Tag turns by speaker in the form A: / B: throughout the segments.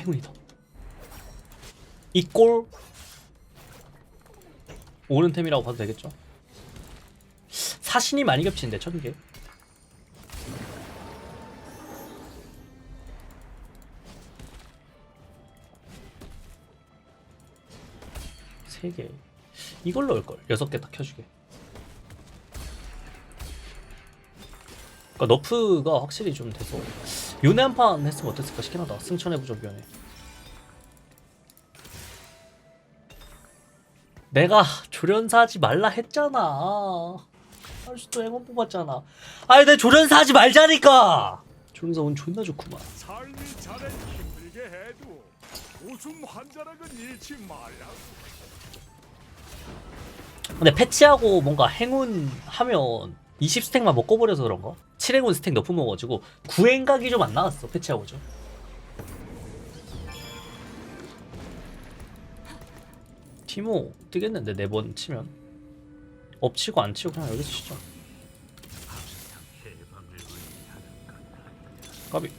A: 행운이다. 이꼴 오른 템이라고 봐도 되겠죠? 사신이 많이 겹치는데 천 개. 세 개. 이걸로 올 걸. 여섯 개딱 켜주게. 그러니까 너프가 확실히 좀 돼서 요네 한 판 했으면 어땠을까 싶긴 하다. 승천의 부족위원회. 내가 조련사 하지 말라 했잖아. 할 수도 행운 뽑았잖아. 아니 내 조련사 하지 말자니까. 조련사 운 존나 좋구만.
B: 삶이 자네 힘들게 해도 웃음 한 자락은 잃지 말라고.
A: 근데 패치하고 뭔가 행운 하면 20스택만 먹고 버려서 그런가? 7행운 스택 너프 먹어가지고 9행각이 좀 안 나왔어 패치하고죠. 티모 뜨겠는데 네 번 치면 엎치고 안 치고 그냥 여기서 치자. 까비.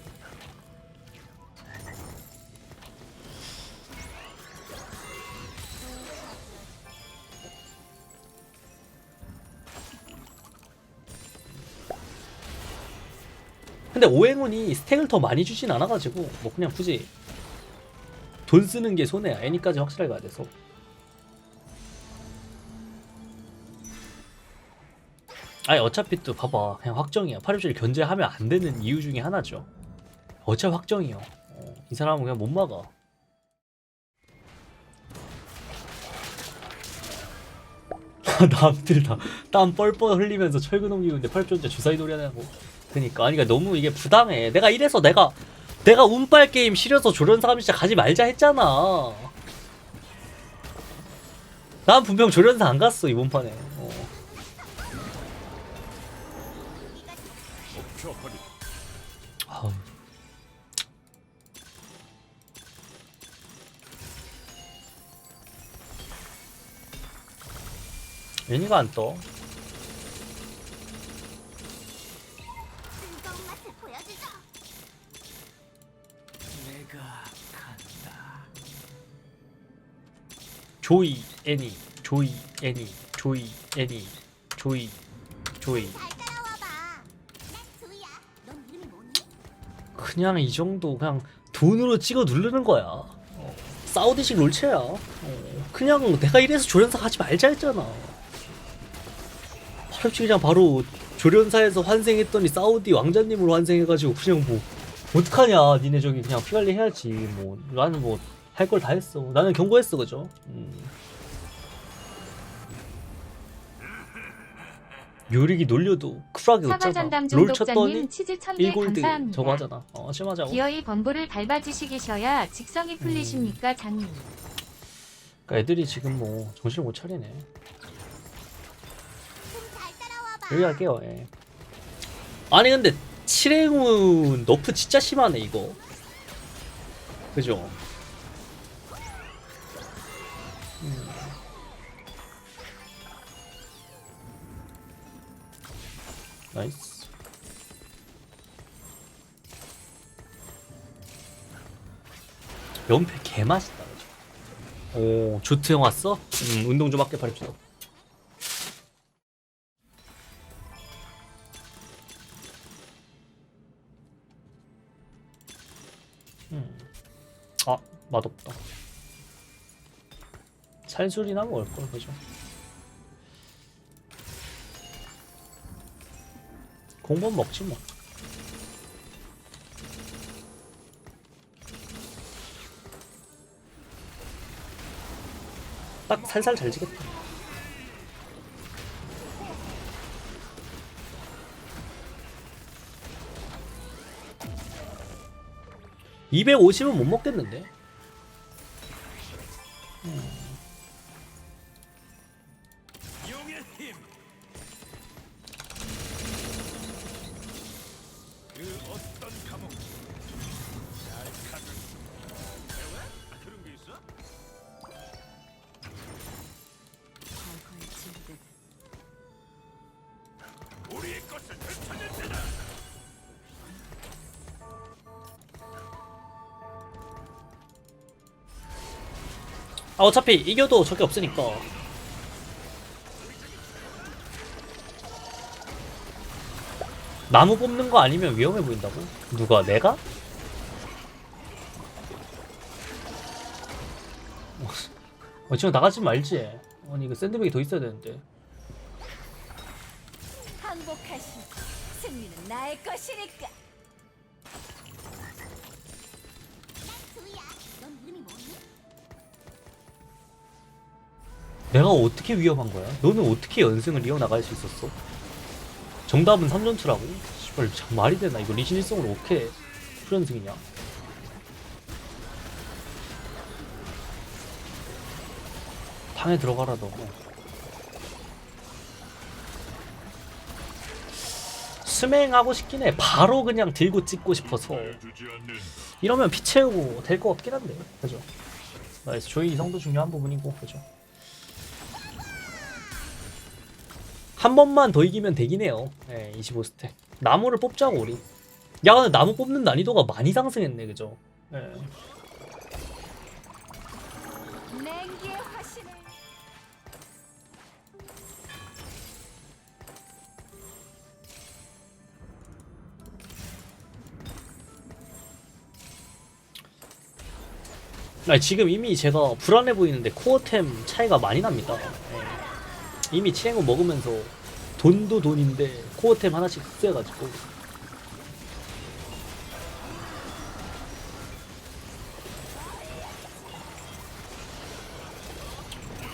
A: 근데 오행운이 스택을 더 많이 주진 않아가지고 뭐 그냥 굳이 돈 쓰는 게 손해야. 애니까지 확실하게 가야 돼서. 아니 어차피 또 봐봐. 그냥 확정이야. 8입실 견제하면 안 되는 이유 중에 하나죠. 어차피 확정이요. 어, 이 사람은 그냥 못 막아. 남들 다 땀 뻘뻘 흘리면서 철근 옮기는데 8입전자 주사위 놀이 하냐고 그니까 아니 그러니까 너무 이게 부당해 내가 이래서 내가 내가 운빨 게임 싫어서 조련사 가면 진짜 가지 말자 했잖아 난 분명 조련사 안 갔어 이번 판에 어. 아우. 애니가 안 떠. 조이 애니 조이 애니 조이 애니 조이 조이? 그냥 이 정도 그냥 돈으로 찍어 누르는 거야. 어, 사우디식 롤체야. 어, 그냥 내가 이래서 조련사 가지 말자 했잖아. 바로치 그냥 바로 조련사에서 환생했더니 사우디 왕자님으로 환생해가지고 그냥 뭐 어떡하냐 니네 저기 그냥 피관리 해야지 뭐 나는 뭐 할 걸 다 했어 나는 경고했어 그죠 음. 묘리기 놀려도 쿨하게 웃잖아 롤 쳤더니
C: 중독자님 치즈 천개
A: 1골드
C: 감사합니다.
A: 저거 하잖아 어 심하자고
C: 기어이 범부를 밟아주시기셔야 직성이 풀리십니까 장님.
A: 그러니까 애들이 지금 뭐 정신을 못 차리네. 여기 갈게요 예. 아니 근데 칠행운 너프 진짜 심하네 이거 그죠 나이스. 연패 개맛있다 그죠? 오 조트 형 왔어? 음 운동 좀 할게 바랍시다 음. 아 맛없다. 살술이나 먹을걸 그죠 공범 먹지 뭐. 딱 살살 잘 지겠다. (250은) 못 먹겠는데?
B: 용 아
A: 어차피 이겨도 적이 없으니까 나무 뽑는 거 아니면 위험해 보인다고? 누가 내가? 어, 지금 나가지 말지. 아니 이거 샌드백이 더 있어야 되는데.
D: 항복하시. 승리는 나의 것이니까.
A: 내가 어떻게 위험한 거야? 너는 어떻게 연승을 이어나갈 수 있었어? 정답은 3전투라고? 씨발 참 말이 되나 이거 리신 일성으로 어떻게 풀연승이냐? 방에 들어가라 너 스맹하고 싶긴 해 바로 그냥 들고 찍고 싶어서 이러면 피 채우고 될 것 같긴 한데 그죠? 나이스 조이 이성도 중요한 부분이고 그죠? 한 번만 더 이기면 되긴 해요 예, 25스택 나무를 뽑자고 우리 야 근데 나무 뽑는 난이도가 많이 상승했네 그죠? 예. 아니, 지금 이미 제가 불안해 보이는데 코어템 차이가 많이 납니다 예. 이미 치행을 먹으면서 돈도 돈인데 코어템 하나씩 흡수해가지고.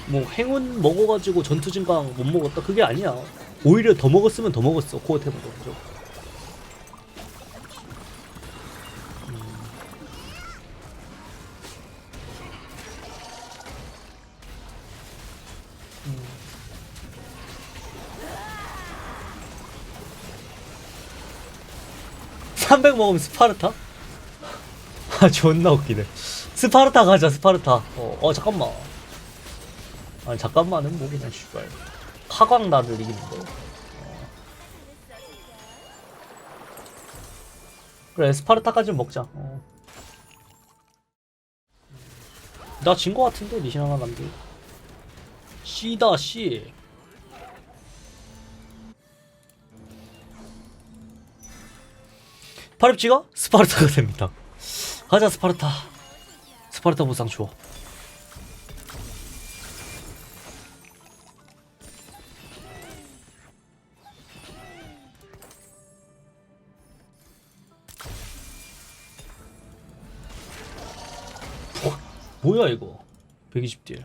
A: 뭐 행운 먹어가지고 전투 증강 못 먹었다? 그게 아니야. 오히려 더 먹었으면 더 먹었어 코어템으로. 그죠? (300) 먹으면 스파르타? 아 존나 웃기네. 스파르타 가자 스파르타. 어, 어 잠깐만. 아니 잠깐만은 뭐 그냥 씨발. 카광 나를 이기는데 어. 그래 스파르타까지 먹자. 어. 나진 거 같은데 리신 하나 남기 씨다 씨 파립지가 스파르타가 됩니다. 가자 스파르타. 스파르타 보상 줘. 뭐야 이거? 120딜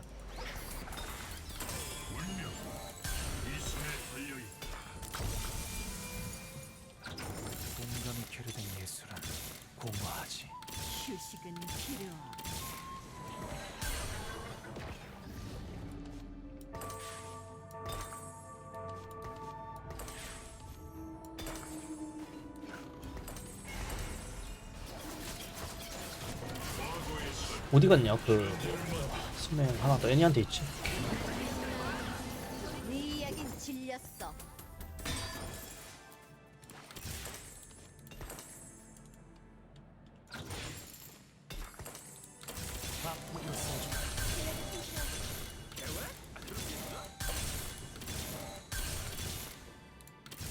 A: 어디 갔냐 그 스맹 하나 더 애니한테 있지
D: 네 이야긴 질렸어.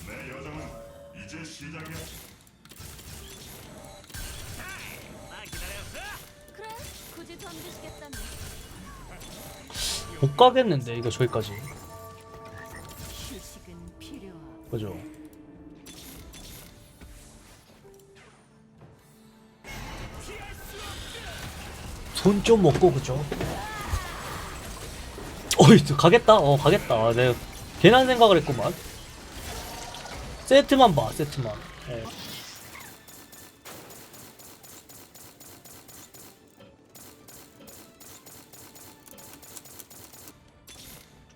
B: 내 여정은 이제 시작이야
A: 못 가겠는데 이거 저기까지. 그죠? 손좀 먹고 그죠? 어이 저 가겠다. 어 가겠다. 아, 내가 괜한 생각을 했구만. 세트만 봐 세트만. 예.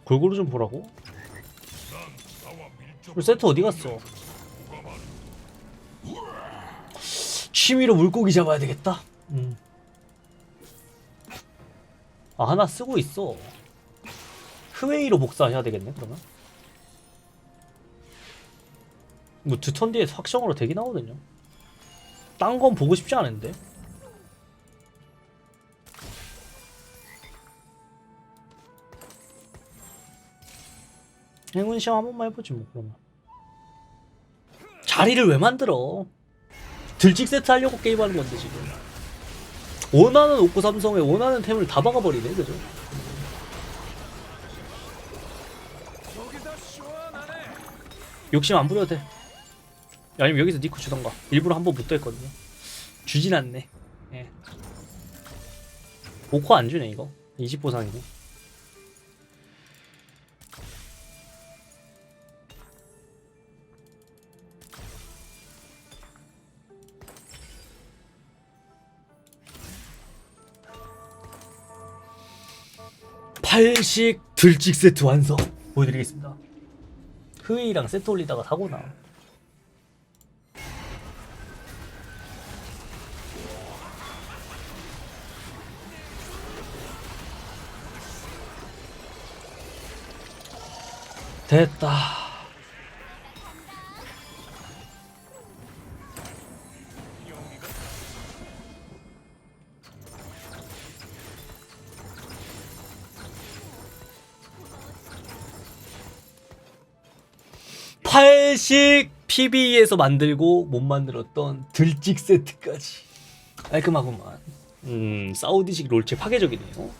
A: 골고루 좀 보라고 우리 세트 어디 갔어? 취미로 물고기 잡아야 되겠다. 음. 아 하나 쓰고 있어. 흐웨이로 복사해야 되겠네 그러면. 뭐 두턴 뒤에 확정으로 되긴 하거든요. 딴 건 보고 싶지 않은데. 행운 시험 한 번만 해보지 뭐 그러면. 자리를 왜 만들어? 들찍 세트 하려고 게임하는 건데 지금. 원하는 옥구 삼성에 원하는 템을 다 박아버리네 그죠. 욕심 안 부려도 돼. 아니면 여기서 니코 주던가. 일부러 한번 붙어 했거든요. 주진 않네. 예. 5코 안 주네 이거. 20보상이네 팔식 들찍 세트 완성. 보여드리겠습니다. 흐이랑 세트 올리다가 사고나. 됐다 팔식 PB에서 만들고 못 만들었던 들찍 세트까지 깔끔하구만 음 사우디식 롤체 파괴적이네요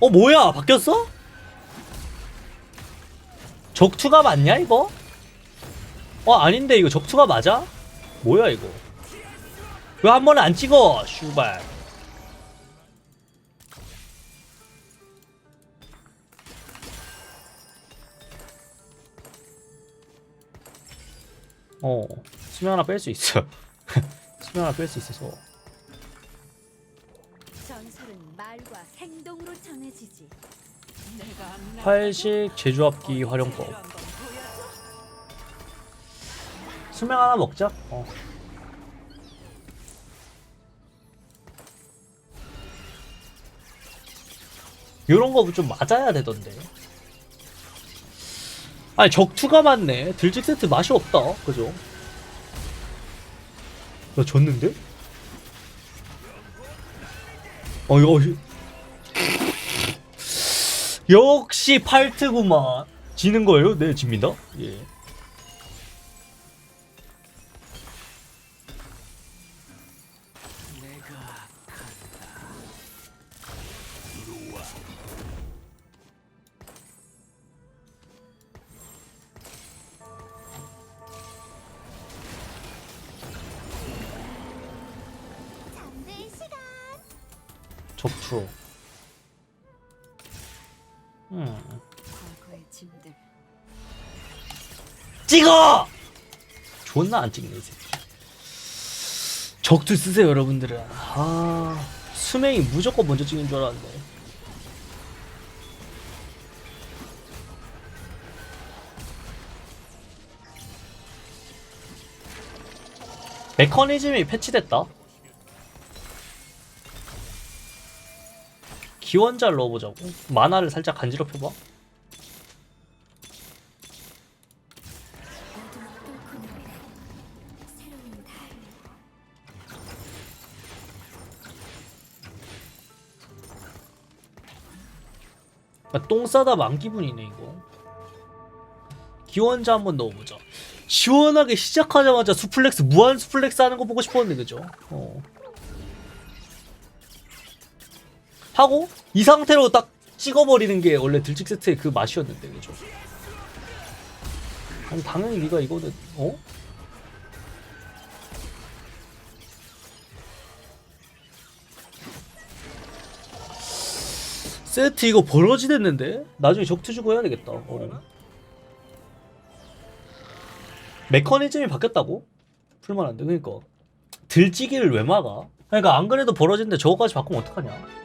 A: 어 뭐야 바뀌었어? 적투가 맞냐 이거? 어 아닌데 이거 적투가 맞아? 뭐야 이거 왜 한 번에 안 찍어 슈발 어 수면 하나 뺄 수 있어. 수면 하나 뺄 수 있어서.
D: 전설은 말과 행동으로 전해지지.
A: 팔식 제조합기 활용법. 수명 하나 먹자. 어. 요런 거 좀 맞아야 되던데 아니 적투가 맞네. 들직 세트 맛이 없다. 그죠? 나 졌는데? 어 이거 역시 팔트구만. 지는 거예요? 네 집니다. 예 적투 음. 찍어! 존나 안 찍네 이 새끼. 적투 쓰세요 여러분들은. 아 수명이 무조건 먼저 찍는 줄 알았는데. 메커니즘이 패치됐다 기원자를 넣어보자고 만화를 살짝 간지럽혀봐. 아, 똥 싸다 만 기분이네 이거 기원자 한번 넣어보자 시원하게 시작하자마자 수플렉스 무한 수플렉스 하는 거 보고 싶었는데 그죠 어. 하고 이 상태로 딱 찍어버리는 게 원래 들찍 세트의 그 맛이었는데 그죠 아니 당연히 네가 이거는 어? 세트 이거 버러지 됐는데? 나중에 적투 주고 해야 되겠다. 어. 메커니즘이 바뀌었다고? 풀만한데 그러니까 들찌기를 왜 막아? 그러니까 안 그래도 버러진데 저거까지 바꾸면 어떡하냐?